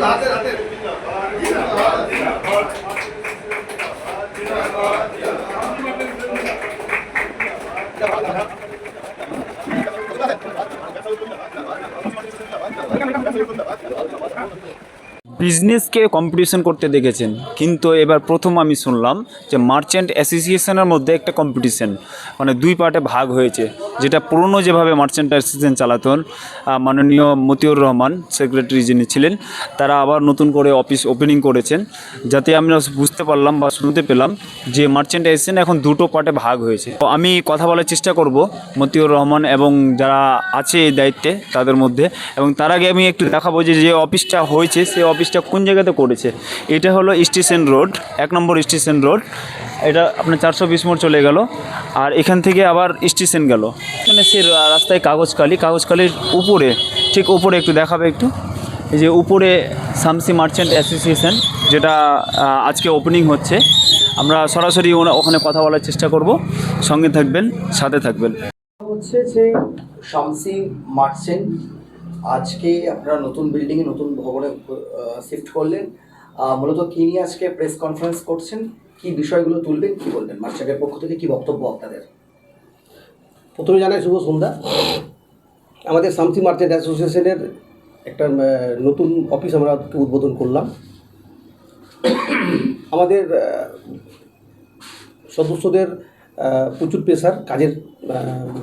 తాజా বিজনেসকে কম্পিটিশন করতে দেখেছেন। কিন্তু এবার প্রথম আমি শুনলাম যে মার্চেন্ট অ্যাসোসিয়েশনের মধ্যে একটা কম্পিটিশন মানে দুই পার্টে ভাগ হয়েছে। যেটা পুরনো যেভাবে মার্চেন্ট অ্যাসোসিয়েশন চালাতেন মাননীয় মতিউর রহমান সেক্রেটারি যিনি ছিলেন, তারা আবার নতুন করে অফিস ওপেনিং করেছেন। যাতে আমরা বুঝতে পারলাম বা শুনতে পেলাম যে মার্চেন্ট অ্যাসোসিয়েশন এখন দুটো পার্টে ভাগ হয়েছে। তো আমি কথা বলার চেষ্টা করব মতিউর রহমান এবং যারা আছে এই দায়িত্বে তাদের মধ্যে। এবং তার আগে আমি একটু দেখাবো যে যে অফিসটা হয়েছে, সেই অফিসটা কোন জায়গাতে করেছে? এটা হলো স্টেশন রোড এক নম্বর স্টেশন রোড এটা আপনার চারশো বিশ মোড় চলে গেল। আর এখান থেকে আবার স্টেশন গেল। এখানে সে রাস্তায় কাগজকালি কাগজকালির উপরে, ঠিক উপরে একটু দেখাবে একটু। এই যে উপরে শামসি মার্চেন্ট অ্যাসোসিয়েশন যেটা আজকে ওপেনিং হচ্ছে। আমরা সরাসরি ওখানে কথা বলার চেষ্টা করব। সঙ্গে থাকবেন, সাথে থাকবেন। হচ্ছে যে শামসি মার্চেন্ট আজকে আপনারা নতুন বিল্ডিংয়ে নতুন ভবনে শিফট করলেন। মূলত কি নিয়ে আজকে প্রেস কনফারেন্স করছেন? কি বিষয়গুলো তুলবেন? কি বলবেন? মার্চেন্টের পক্ষ থেকে কি বক্তব্য আপনাদের? প্রথমে জানাই, শুভ সন্ধ্যা। আমাদের শামসি মার্চেন্ট অ্যাসোসিয়েশনের একটা নতুন অফিস আমরা উদ্বোধন করলাম। আমাদের সদস্যদের প্রচুর প্রেশার কাজের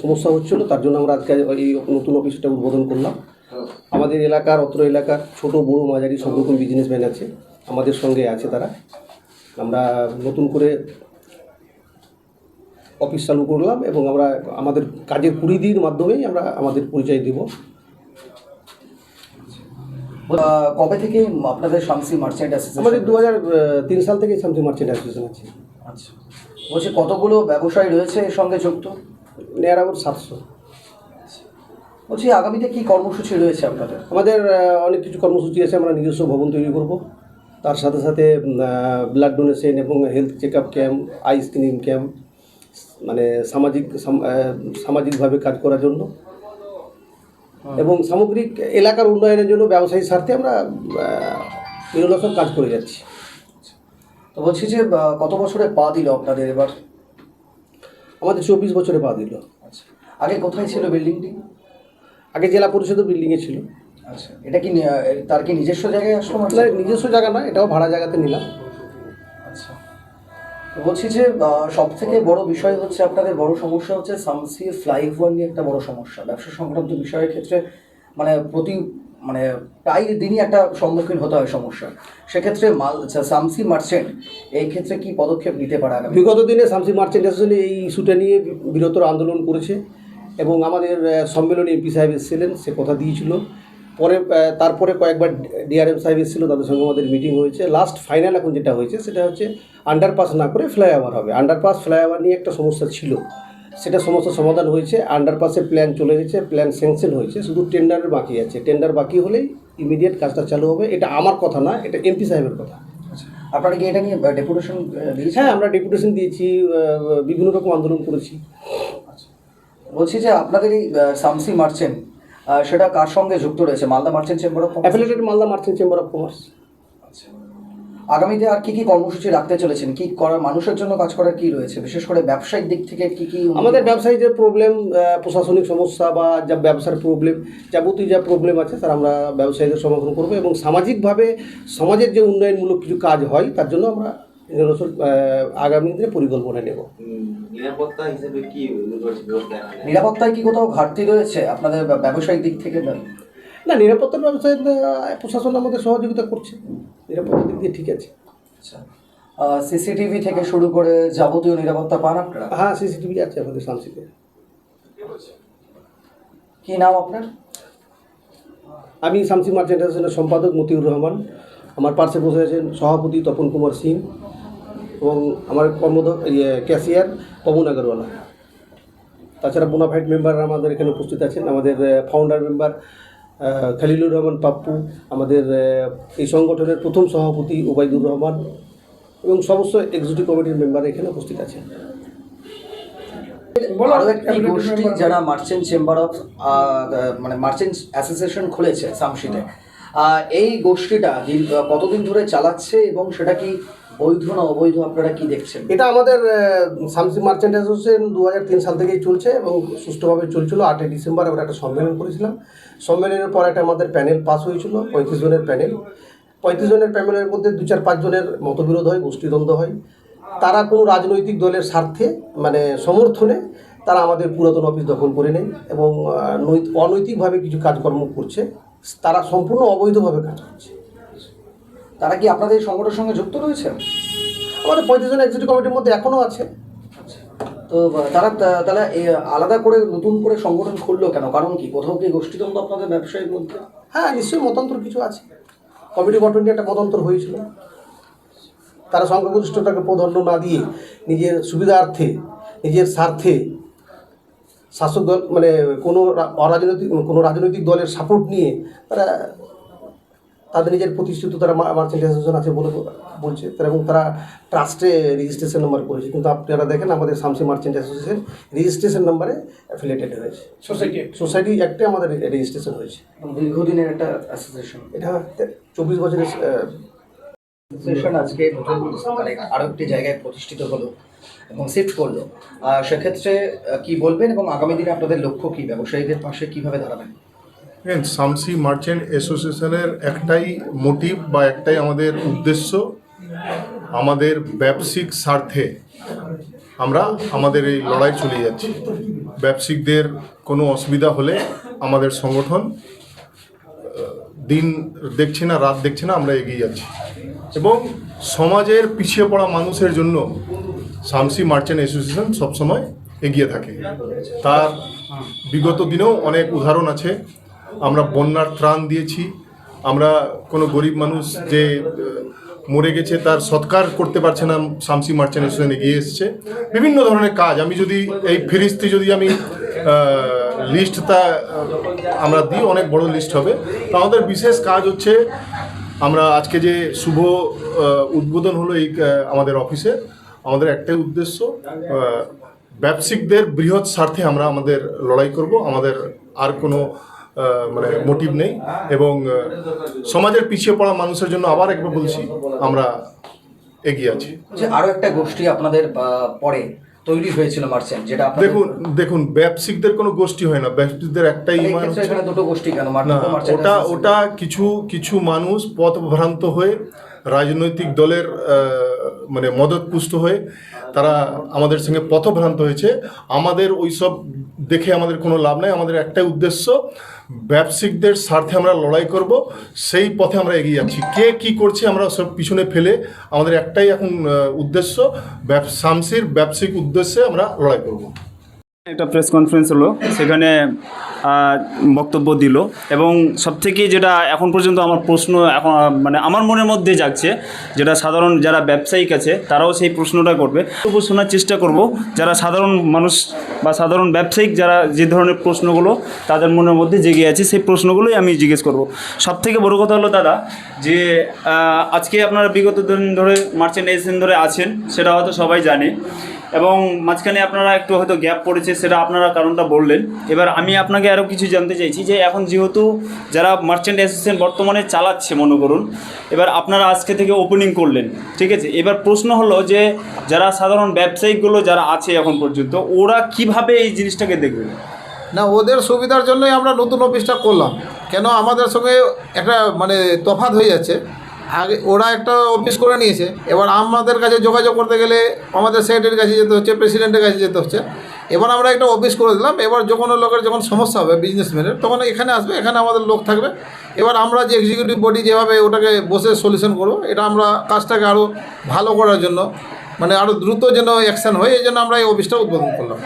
সমস্যা হচ্ছিল, তার জন্য আমরা আজকে এই নতুন অফিসটা উদ্বোধন করলাম। আমাদের এলাকার অত্র এলাকার ছোট বড় মাঝারি সব রকম বিজনেসম্যান আছে আমাদের সঙ্গে আছে তারা। আমরা নতুন করে অফিস চালু করলাম এবং আমরা আমাদের কাজের পরিধির মাধ্যমেই আমরা আমাদের পরিচয় দেব। কবে থেকে আপনাদের শামসি মার্চেন্ট অ্যাসোসিয়েশন আমাদের দু হাজার তিন সাল থেকে শামসি মার্চেন্ট অ্যাসোসিয়েশন আছে। আচ্ছা। বলছি কতগুলো ব্যবসায়ী রয়েছে এর সঙ্গে যুক্ত? নেয়ার আবার সাতশো। বলছি আগামীতে কি কর্মসূচি রয়েছে আপনাদের? আমাদের অনেক কিছু কর্মসূচি আছে আমরা নিজস্ব ভবন তৈরি করব। তার সাথে সাথে ব্লাড ডোনেশন এবং health check up camp eye screening camp মানে সামাজিক সামাজিকভাবে কাজ করার জন্য। এবং সামগ্রিক এলাকার উন্নয়নের জন্য ব্যবসায়ী স্বার্থে আমরা নিরলসব কাজ করে যাচ্ছি। তো বলছি যে কত বছরে পা দিল আপনাদের এবার? আমাদের চব্বিশ বছরে পা দিল। আচ্ছা। আগে কোথায় ছিল বিল্ডিংটি আগে জেলা পরিষদের বিল্ডিংয়ে ছিল। আচ্ছা এটা কি তার কি নিজস্ব জায়গায় আসলো আসলে নিজস্ব জায়গা না এটাও ভাড়া জায়গাতে নিলাম। আচ্ছা। বলছি যে সব থেকে বড় বিষয় হচ্ছে আপনাদের বড় সমস্যা হচ্ছে সামসির ফ্লাইওভার নিয়ে একটা বড় সমস্যা। ব্যবসা সংক্রান্ত বিষয়ের ক্ষেত্রে মানে প্রতি মানে প্রায় দিনই একটা সম্মুখীন হতে হয় সমস্যা। সেক্ষেত্রে মাল আচ্ছা, সামসি মার্চেন্ট এই ক্ষেত্রে কি পদক্ষেপ নিতে পারে বিগত দিনে শামসি মার্চেন্ট অ্যাসোসিয়েশন এই ইস্যুটা নিয়ে বৃহত্তর আন্দোলন করেছে। এবং আমাদের সম্মেলনে এমপি সাহেব এসেছিলেন সে কথা দিয়েছিল। পরে তারপরে কয়েকবার ডিআরএম সাহেব এসেছিল তাদের সঙ্গে আমাদের মিটিং হয়েছে। লাস্ট ফাইনাল এখন যেটা হয়েছে সেটা হচ্ছে আন্ডারপাস না করে ফ্লাইওভার হবে। আন্ডারপাস ফ্লাইওভার নিয়ে একটা সমস্যা ছিল। সেটা সমস্যার সমাধান হয়েছে আন্ডারপাসের প্ল্যান চলে গেছে প্ল্যান স্যাংশন হয়েছে শুধু টেন্ডারের বাকি আছে। টেন্ডার বাকি হলেই ইমিডিয়েট কাজটা চালু হবে। এটা আমার কথা না এটা এমপি সাহেবের কথা। আপনারা কি এটা নিয়ে ডেপুটেশন হ্যাঁ আমরা ডেপুটেশন দিয়েছি বিভিন্ন রকম আন্দোলন করেছি। বলছি যে আপনাদের এই সামসি মার্চেন্ট সেটা কার সঙ্গে যুক্ত রয়েছে? Malda merchant chamber of affiliated Malda merchant chamber of commerce. আগামীতে আর কি কি কর্মসূচি রাখতে চলেছেন? কি করার মানুষের জন্য কাজ করার কি রয়েছে? বিশেষ করে ব্যবসায়িক দিক থেকে কি কি আমাদের ব্যবসায়ীদের প্রবলেম প্রশাসনিক সমস্যা বা যা ব্যবসার প্রবলেম যাবতীয় যা প্রবলেম আছে তার আমরা ব্যবসায়ীদের সমাধান করব এবং সামাজিকভাবে সমাজের যে উন্নয়নমূলক কিছু কাজ হয় তার জন্য আমরা আহ, আগামী দিনে পরিকল্পনা নেব। নিরাপত্তা হিসেবে কি নিরাপত্তায় কি কোথাও ঘাটতি রয়েছে আপনাদের ব্যবসায়িক দিক থেকে? না। নিরাপত্তার ব্যবসায় প্রশাসন আমাদের সহযোগিতা করছে। নিরাপত্তার দিক দিয়ে ঠিক আছে। আচ্ছা। সিসিটিভি থেকে শুরু করে যাবতীয় নিরাপত্তা পান আপনারা? হ্যাঁ সিসিটিভি আছে আমাদের শামসিতে। কি নাম আপনার? আমি শামসি মার্চেন্ট সম্পাদক মতিউর রহমান। আমার পার্শ্বে বসে আছেন সভাপতি তপন কুমার সিং। এবং আমার কর্মদক্ষ ইয়ে ক্যাশিয়ার পবন আগরওয়ালা। তাছাড়া বোনাফাইড মেম্বার আমাদের এখানে উপস্থিত আছেন। আমাদের ফাউন্ডার মেম্বার খালিলুর রহমান পাপ্পু আমাদের এই সংগঠনের প্রথম সভাপতি ওবায়দুর রহমান এবং সমস্ত এক্সিকিউটিভ কমিটির মেম্বার এখানে উপস্থিত আছেন। আরও একটি গোষ্ঠী যারা মার্চেন্ট চেম্বার অফ মানে মার্চেন্ট অ্যাসোসিয়েশন খুলেছে সামশিতে এই গোষ্ঠীটা কতদিন ধরে চালাচ্ছে এবং সেটা কি বৈধ না অবৈধ আপনারা কি দেখছেন? এটা আমাদের সামসি মার্চেন্ট অ্যাসোসিয়েশন দু তিন সাল থেকেই চলছে এবং সুষ্ঠুভাবে চলছিল। আটই ডিসেম্বর আমরা একটা সম্মেলন করেছিলাম। সম্মেলনের পর একটা আমাদের প্যানেল পাস হয়েছিল, পঁয়ত্রিশ জনের প্যানেল। পঁয়ত্রিশ জনের প্যানেলের মধ্যে দু চার পাঁচ জনের মতবিরোধ হয়, গোষ্ঠীদ্বন্দ্ব হয়। তারা কোনো রাজনৈতিক দলের স্বার্থে মানে সমর্থনে তারা আমাদের পুরাতন অফিস দখল করে নেয় এবং অনৈতিকভাবে কিছু কাজকর্ম করছে। তারা সম্পূর্ণ অবৈধভাবে কাজ করছে। তারা কি আপনাদের এই সংগঠনের সঙ্গে যুক্ত রয়েছে আমাদের পঁয়ত্রিশ জন এক্সিকিউটিভ কমিটির মধ্যে এখনও আছে। তো তারা তা- তাহলে এ, আলাদা করে নতুন করে সংগঠন খুললো কেন? কারণ কি? কোথাও কি গোষ্ঠীদ্বন্দ্ব আপনাদের ব্যবসায়ীর মধ্যে? হ্যাঁ নিশ্চয়ই মতান্তর কিছু আছে। কমিটি গঠন নিয়ে একটা মতান্তর হয়েছিল। তারা সংখ্যাগরিষ্ঠতাকে প্রাধান্য না দিয়ে নিজের সুবিধার্থে নিজের স্বার্থে শাসক দল মানে কোনো অরাজনৈতিক কোনো রাজনৈতিক দলের সাপোর্ট নিয়ে তারা তাদের নিজের প্রতিষ্ঠিত তারা মার্চেন্ট অ্যাসোসিয়েশন আছে বলে বলছে। তারা এবং তারা ট্রাস্টে রেজিস্ট্রেশন নাম্বার করেছে। কিন্তু আপনারা দেখেন আমাদের শামসি মার্চেন্ট অ্যাসোসিয়েশন রেজিস্ট্রেশন নাম্বারে অ্যাফিলিয়েটেড হয়েছে। সোসাইটি সোসাইটি অ্যাক্টে আমাদের রেজিস্ট্রেশন হয়েছে। এবং দীর্ঘদিনের একটা অ্যাসোসিয়েশন এটা চব্বিশ বছরের অ্যাসোসিয়েশন আজকে নতুন মানে আরও একটি জায়গায় প্রতিষ্ঠিত হলো এবং শিফট করল। সেক্ষেত্রে কি বলবেন এবং আগামী দিনে আপনাদের লক্ষ্য কী? ব্যবসায়ীদের পাশে কীভাবে দাঁড়াবেন? সামসি মার্চেন্ট অ্যাসোসিয়েশনের একটাই মোটিভ বা একটাই আমাদের উদ্দেশ্য আমাদের ব্যবসায়িক স্বার্থে আমরা আমাদের এই লড়াই চলে যাচ্ছি। ব্যবসায়িকদের কোনো অসুবিধা হলে আমাদের সংগঠন দিন দেখছে না, রাত দেখছে না, আমরা এগিয়ে যাচ্ছি। এবং সমাজের পিছিয়ে পড়া মানুষের জন্য সামসি মার্চেন্ট অ্যাসোসিয়েশন সবসময় এগিয়ে থাকে। তার বিগত দিনেও অনেক উদাহরণ আছে। আমরা বন্যার ত্রাণ দিয়েছি। আমরা কোনো গরিব মানুষ যে মরে গেছে তার সৎকার করতে পারছে না, শামসি মার্চেন্ট অ্যাসোসিয়েশন এগিয়ে এসছে। বিভিন্ন ধরনের কাজ। আমি যদি এই ফেরিস্তি যদি আমি লিস্টটা আমরা দিই, অনেক বড় লিস্ট হবে। তো আমাদের বিশেষ কাজ হচ্ছে, আমরা আজকে যে শুভ উদ্বোধন হলো এই আমাদের অফিসে, আমাদের একটাই উদ্দেশ্য ব্যবসায়িকদের বৃহৎ স্বার্থে আমরা আমাদের লড়াই করব। আমাদের আর কোনো মানে মোটিভ নেই এবং সমাজের পিছিয়ে পড়া মানুষের জন্য আবার একবার বলছি আমরা এগিয়ে আছি। যে আরও একটা গোষ্ঠী আপনাদের পরে তৈরি হয়েছিল মার্চেন্ট যেটা দেখুন দেখুন ব্যবসায়িকদের কোনো গোষ্ঠী হয় না ব্যবসায়িকদের একটাই এখানে দুটো গোষ্ঠী কেন? ওটা ওটা কিছু কিছু মানুষ পথভ্রান্ত হয়ে রাজনৈতিক দলের মানে মদতপুষ্ট হয়ে তারা আমাদের সঙ্গে পথভ্রান্ত হয়েছে। আমাদের ওই সব দেখে আমাদের কোনো লাভ নাই। আমাদের একটাই উদ্দেশ্য, ব্যবসায়িকদের স্বার্থে আমরা লড়াই করব। সেই পথে আমরা এগিয়ে যাচ্ছি। কে কি করছে আমরা সব পিছনে ফেলে আমাদের একটাই এখন উদ্দেশ্য শামসির ব্যবসায়িক উদ্দেশ্যে আমরা লড়াই করব। একটা প্রেস কনফারেন্স হলো, সেখানে বক্তব্য দিল এবং সবথেকে যেটা এখন পর্যন্ত আমার প্রশ্ন, এখন মানে আমার মনের মধ্যে জাগছে, যেটা সাধারণ যারা ব্যবসায়িক আছে, তারাও সেই প্রশ্নটা করবে। তবু শোনার চেষ্টা করব, যারা সাধারণ মানুষ বা সাধারণ ব্যবসায়িক যারা যে ধরনের প্রশ্নগুলো তাদের মনের মধ্যে জেগে আছে, সেই প্রশ্নগুলোই আমি জিজ্ঞেস করব। সবথেকে বড় কথা হলো দাদা, যে আজকে আপনারা বিগত দিন ধরে মার্চেন্টাইজেশন ধরে আছেন, সেটা হয়তো সবাই জানে। এবং মাঝখানে আপনারা একটু হয়তো গ্যাপ পড়েছে, সেটা আপনারা কারণটা বললেন। এবার আমি আপনাকে আরও কিছু জানতে চাইছি যে এখন যেহেতু যারা মার্চেন্ট অ্যাসোসিয়েশন বর্তমানে চালাচ্ছে, মনে করুন, এবার আপনারা আজকে থেকে ওপেনিং করলেন, ঠিক আছে? এবার প্রশ্ন হলো যে যারা সাধারণ ব্যবসায়িকগুলো যারা আছে এখন পর্যন্ত, ওরা কীভাবে এই জিনিসটাকে দেখবে? না, ওদের সুবিধার জন্যই আমরা নতুন অফিসটা করলাম। কেন? আমাদের সঙ্গে একটা মানে তফাৎ হয়ে যাচ্ছে। আগে ওরা একটা অফিস করে নিয়েছে। এবার আমাদের কাছে যোগাযোগ করতে গেলে আমাদের সেক্রেটারির কাছে যেতে হচ্ছে, প্রেসিডেন্টের কাছে যেতে হচ্ছে। এবার আমরা একটা অফিস করে দিলাম। এবার যখন লোকের যখন সমস্যা হবে বিজনেসম্যানের তখন এখানে আসবে, এখানে আমাদের লোক থাকবে। এবার আমরা যে এক্সিকিউটিভ বডি যেভাবে ওটাকে বসে সলিউশন করব, এটা আমরা কাজটাকে আরও ভালো করার জন্য মানে আরও দ্রুত যেন অ্যাকশন হয় এই জন্য আমরা এই অফিসটা উদ্বোধন করলাম।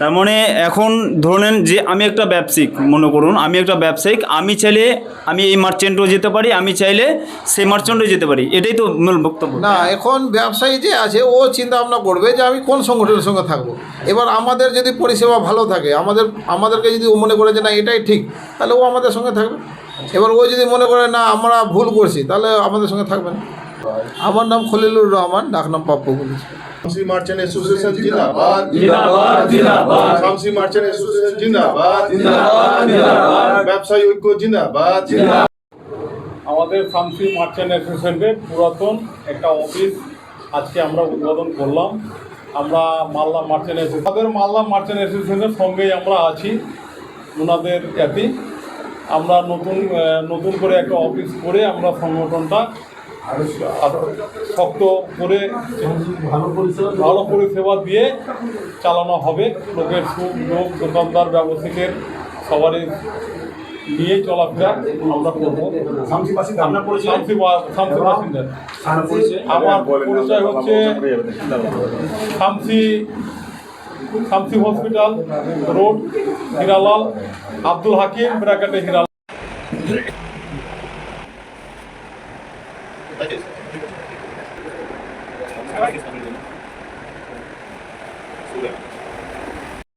তার মানে এখন ধরে নেন যে আমি একটা ব্যবসায়িক মনে করুন আমি একটা ব্যবসায়িক আমি চাইলে আমি এই মার্চেন্টও যেতে পারি আমি চাইলে সেই মার্চেন্টও যেতে পারি। এটাই তো মূল বক্তব্য। না এখন ব্যবসায়ী যে আছে ও চিন্তা ভাবনা করবে যে আমি কোন সংগঠনের সঙ্গে থাকব। এবার আমাদের যদি পরিষেবা ভালো থাকে আমাদের আমাদেরকে যদি ও মনে করে যে না এটাই ঠিক তাহলে ও আমাদের সঙ্গে থাকবে। এবার ও যদি মনে করে না আমরা ভুল করছি তাহলে আমাদের সঙ্গে থাকবে না। আমার নাম খলিলুর রহমান ডাক নাম পাপ্পু বলেছি শামসি মার্চেন্ট অ্যাসোসিয়েশন জিন্দাবাদ। জিন্দাবাদ জিন্দাবাদ। শামসি মার্চেন্ট অ্যাসোসিয়েশন জিন্দাবাদ। জিন্দাবাদ জিন্দাবাদ। ব্যবসায়ী ঐক্য জিন্দাবাদ। আমাদের শামসি মার্চেন্ট অ্যাসোসিয়েশনের পুরাতন একটা অফিস আজকে আমরা উদ্বোধন করলাম। আমরা মালদা মার্চেন্ট অ্যাসোসিয়েশন আমাদের মালদা মার্চেন্ট অ্যাসোসিয়েশনের সঙ্গেই আমরা আছি। ওনাদের এতে আমরা নতুন নতুন করে একটা অফিস করে আমরা সংগঠনটা শক্ত করে, ভালো পরিষেবা দিয়ে চালানো হবে। লোকের সুখ লোক দোকানদার, ব্যবসায়ীদের সবারই নিয়ে চলাফেরা আমরা করব। আমার পরিচয় হচ্ছে শামসি শামসি হসপিটাল রোড, হিরালাল, আব্দুল হাকিম, ব্র্যাকেটে হিরালাল।